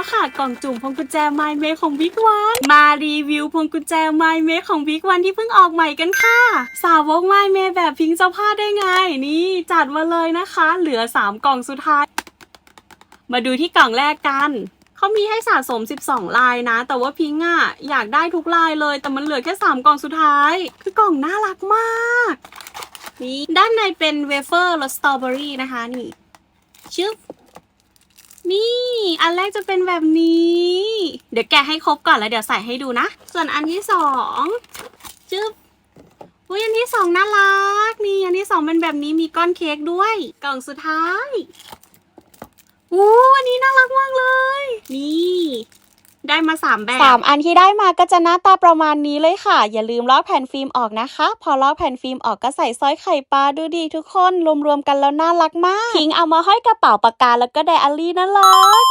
แล้วค่ะกล่องจุ่มพวงกุญแจไมเมของบิ๊กวันมารีวิวพวงกุญแจไมเมของบิ๊กวันที่เพิ่งออกใหม่กันค่ะ สาวกไมเมแบบพิงค์จะพลาดได้ไง นี่จัดมาเลยนะคะ เหลือ 3 กล่องสุดท้าย มาดูที่กล่องแรกกันเขามีให้สะสม 12 ลายนะ แต่ว่าพิงค์อะอยากได้ทุกลายเลย แต่มันเหลือแค่ 3 กล่องสุดท้าย คือกล่องน่ารักมาก นี่ ด้านในเป็นเวเฟอร์รสสตรอเบอรี่นะคะ นี่ ชึบ อันแรกจะเป็นแบบนี้ เดี๋ยวแกะให้ครบก่อนแล้วเดี๋ยวใส่ให้ดูนะ ส่วนอันที่สองจึ๊บอุ้ยอันที่สองน่ารักนี่อันที่สองเป็นแบบนี้มีก้อนเค้กด้วย กล่องสุดท้ายอู้อันนี้น่ารักมากเลย นี่ ได้มาสามแบบสามอันที่ได้มาก็จะหน้าตาประมาณนี้เลยค่ะ อย่าลืมลอกแผ่นฟิล์มออกนะคะ พอลอกแผ่นฟิล์มออกก็ใส่สร้อยไข่ปลาดูดีทุกคนรวมๆกันแล้วน่ารักมากพิงเอามาห้อยกระเป๋าปากกาแล้วก็ไดอารี่น่ารัก